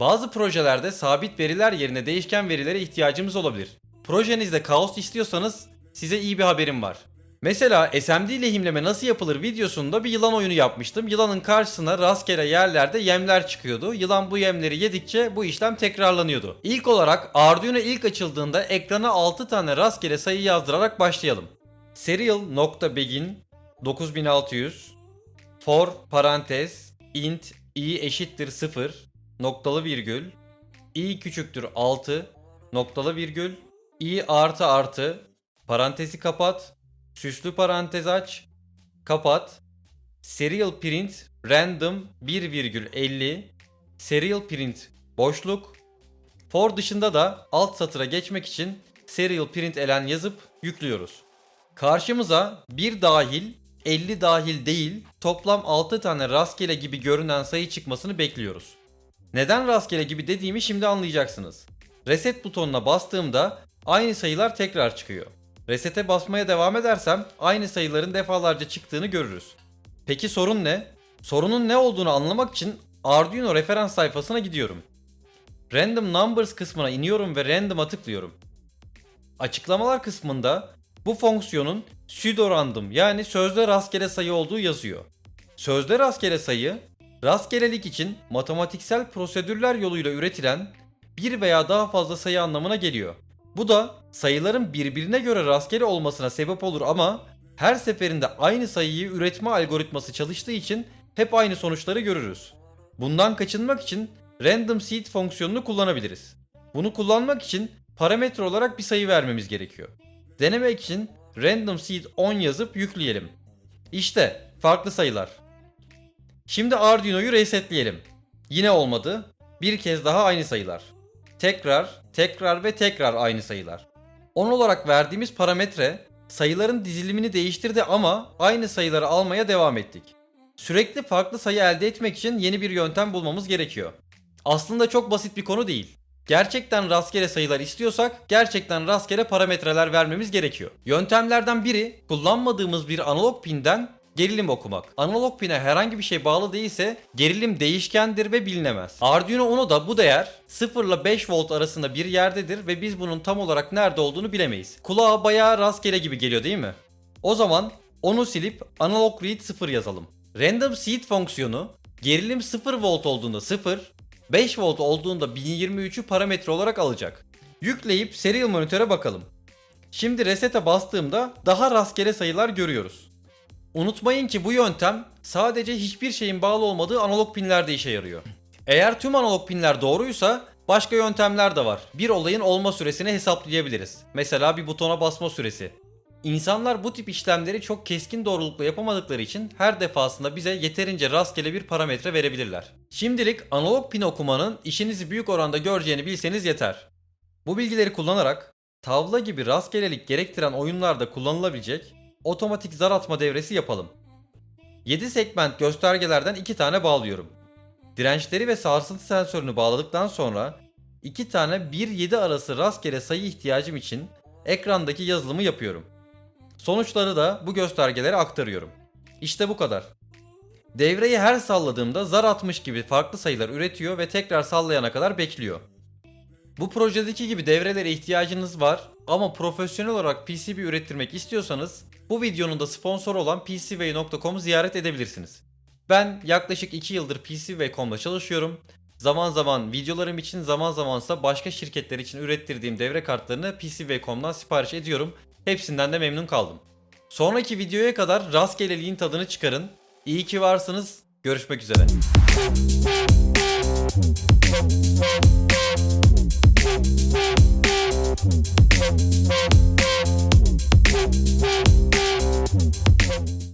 Bazı projelerde sabit veriler yerine değişken verilere ihtiyacımız olabilir. Projenizde kaos istiyorsanız size iyi bir haberim var. Mesela SMD lehimleme nasıl yapılır videosunda bir yılan oyunu yapmıştım. Yılanın karşısına rastgele yerlerde yemler çıkıyordu. Yılan bu yemleri yedikçe bu işlem tekrarlanıyordu. İlk olarak Arduino ilk açıldığında ekrana 6 tane rastgele sayı yazdırarak başlayalım. Serial.begin 9600 for parantez int i eşittir 0 noktalı virgül. İ küçüktür 6 noktalı virgül. İ artı artı. Parantezi kapat. Süslü parantez aç. Kapat. Serial print random 1,50 serial print boşluk. For dışında da alt satıra geçmek için serial print elen yazıp yüklüyoruz. Karşımıza 1 dahil 50 dahil değil toplam 6 tane rastgele gibi görünen sayı çıkmasını bekliyoruz. Neden rastgele gibi dediğimi şimdi anlayacaksınız. Reset butonuna bastığımda aynı sayılar tekrar çıkıyor. Resete basmaya devam edersem aynı sayıların defalarca çıktığını görürüz. Peki sorun ne? Sorunun ne olduğunu anlamak için Arduino referans sayfasına gidiyorum. Random Numbers kısmına iniyorum ve Random'a tıklıyorum. Açıklamalar kısmında bu fonksiyonun pseudo random yani sözde rastgele sayı olduğu yazıyor. Sözde rastgele sayı, rastgelelik için matematiksel prosedürler yoluyla üretilen bir veya daha fazla sayı anlamına geliyor. Bu da sayıların birbirine göre rastgele olmasına sebep olur ama her seferinde aynı sayıyı üretme algoritması çalıştığı için hep aynı sonuçları görürüz. Bundan kaçınmak için random seed fonksiyonunu kullanabiliriz. Bunu kullanmak için parametre olarak bir sayı vermemiz gerekiyor. Denemek için random seed 10 yazıp yükleyelim. İşte farklı sayılar. Şimdi Arduino'yu resetleyelim. Yine olmadı. Bir kez daha aynı sayılar. Tekrar, tekrar ve tekrar aynı sayılar. 10 olarak verdiğimiz parametre sayıların dizilimini değiştirdi ama aynı sayıları almaya devam ettik. Sürekli farklı sayı elde etmek için yeni bir yöntem bulmamız gerekiyor. Aslında çok basit bir konu değil. Gerçekten rastgele sayılar istiyorsak gerçekten rastgele parametreler vermemiz gerekiyor. Yöntemlerden biri kullanmadığımız bir analog pinden gerilim okumak. Analog pine herhangi bir şey bağlı değilse gerilim değişkendir ve bilinemez. Arduino Uno da bu değer 0 ile 5 volt arasında bir yerdedir ve biz bunun tam olarak nerede olduğunu bilemeyiz. Kulağa bayağı rastgele gibi geliyor değil mi? O zaman onu silip analog read 0 yazalım. Random seed fonksiyonu gerilim 0 volt olduğunda 0, 5 volt olduğunda 1023'ü parametre olarak alacak. Yükleyip serial monitöre bakalım. Şimdi reset'e bastığımda daha rastgele sayılar görüyoruz. Unutmayın ki bu yöntem sadece hiçbir şeyin bağlı olmadığı analog pinlerde işe yarıyor. Eğer tüm analog pinler doğruysa başka yöntemler de var. Bir olayın olma süresini hesaplayabiliriz. Mesela bir butona basma süresi. İnsanlar bu tip işlemleri çok keskin doğrulukla yapamadıkları için her defasında bize yeterince rastgele bir parametre verebilirler. Şimdilik analog pin okumanın işinizi büyük oranda göreceğini bilseniz yeter. Bu bilgileri kullanarak tavla gibi rastgelelik gerektiren oyunlarda kullanılabilecek otomatik zar atma devresi yapalım. 7 segment göstergelerden 2 tane bağlıyorum. Dirençleri ve sarsıntı sensörünü bağladıktan sonra 2 tane 1-7 arası rastgele sayı ihtiyacım için ekrandaki yazılımı yapıyorum. Sonuçları da bu göstergelere aktarıyorum. İşte bu kadar. Devreyi her salladığımda zar atmış gibi farklı sayılar üretiyor ve tekrar sallayana kadar bekliyor. Bu projedeki gibi devrelere ihtiyacınız var ama profesyonel olarak PCB ürettirmek istiyorsanız bu videonun da sponsoru olan PCWay.com'u ziyaret edebilirsiniz. Ben yaklaşık 2 yıldır PCWay.com'da çalışıyorum. Zaman zaman videolarım için zaman zamansa başka şirketler için ürettirdiğim devre kartlarını PCWay.com'dan sipariş ediyorum. Hepsinden de memnun kaldım. Sonraki videoya kadar rastgeleliğin tadını çıkarın. İyi ki varsınız. Görüşmek üzere.